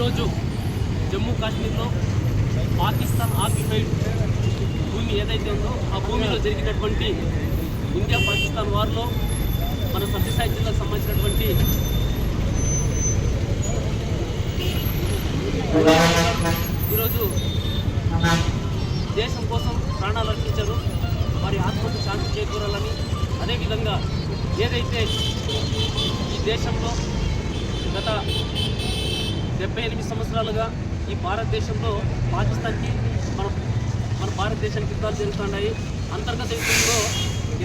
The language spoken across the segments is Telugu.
ఈరోజు జమ్మూ కాశ్మీర్లో పాకిస్తాన్ ఆక్యుపైడ్ భూమి ఏదైతే ఉందో ఆ భూమిలో జరిగినటువంటి ఇండియా పాకిస్తాన్ వార్లో మన సత్యసాయి జిల్లాకు సంబంధించినటువంటి ఈరోజు దేశం కోసం ప్రాణాలు అర్పించారు వారి ఆత్మకు శాంతి చేకూరాలని అదేవిధంగా ఏదైతే ఈ దేశంలో గత డెబ్బై ఎనిమిది సంవత్సరాలుగా ఈ భారతదేశంలో పాకిస్తాన్కి మన మన భారతదేశానికి యుద్ధాలు జరుగుతున్నాయి. అంతర్గత యుద్ధంలో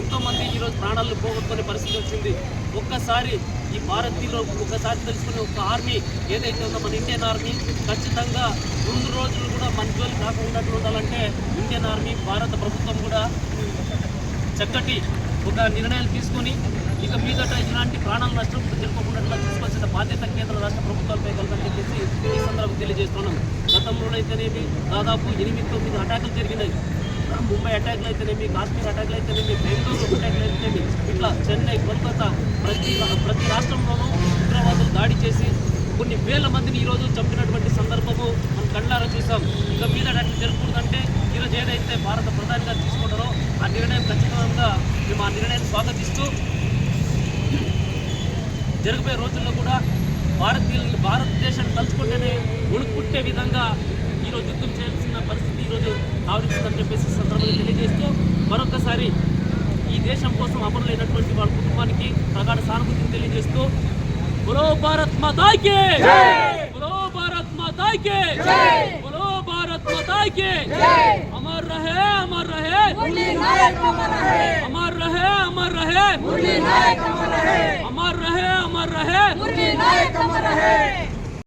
ఎంతోమంది ఈరోజు ప్రాణాలను పోగొట్టుకునే పరిస్థితి వచ్చింది. ఒక్కసారి ఈ భారతీయులు ఒక్కసారి తెలుసుకునే ఒక ఆర్మీ ఏదైతే ఉందో మన ఇండియన్ ఆర్మీ ఖచ్చితంగా ముందు రోజులు కూడా మన జోలు కాకుండా ఉండాలంటే ఇండియన్ ఆర్మీ భారత ప్రభుత్వం కూడా చక్కటి ఒక నిర్ణయాలు తీసుకొని ఇక మీదట ఇలాంటి ప్రాణాల నష్టం జరగకుండా తీసుకోవాల్సిన బాధ్యత కేంద్ర రాష్ట్ర ప్రభుత్వాలపై కలదని చెప్పేసి ఈ సందర్భంగా తెలియజేస్తున్నాం గతంలో అయితేనేమి దాదాపు ఎనిమిది తొమ్మిది అటాకులు జరిగినాయి. ముంబై అటాక్లు అయితేనేమి కాశ్మీర్ అటాక్లు అయితేనేమి బెంగళూరు అటాక్లు అయితేనేమి ఇట్లా చెన్నై కోల్కతా ప్రతి ప్రతి రాష్ట్రంలోనూ ఉగ్రవాదులు దాడి చేసి కొన్ని వేల మందిని ఈరోజు చంపినటువంటి సందర్భము మనం కళ్ళారా చూసాం. ఇక మీద అట్లా జరగకూడదంటే ఈరోజు ఏదైతే భారత ప్రధాని గారు తీసుకుంటారో ఆ నిర్ణయం ఖచ్చితంగా మేము ఆ నిర్ణయాన్ని స్వాగతిస్తూ జరగబోయే రోజుల్లో కూడా భారతీయులు భారతదేశాన్ని తలుచుకుంటేనే ఉణుకుట్టే విధంగా ఈరోజు యుద్ధం చేయాల్సిన పరిస్థితి ఈరోజు ఆవరిస్తుందని చెప్పేసి సందర్భంగా తెలియజేస్తూ మరొకసారి ఈ దేశం కోసం అమరులైనటువంటి వాళ్ళ కుటుంబానికి ప్రగాఢ సానుభూతిని తెలియజేస్తూ బులో భారత్ మాతాకి బులో భారత్ మాతాకి బులో భారత్ మాతాకి అమర్ రహే అమర్ రహే! अमर रहे मुरली नायक अमर रहे अमर रहे अमर रहे मुरली नायक अमर रहे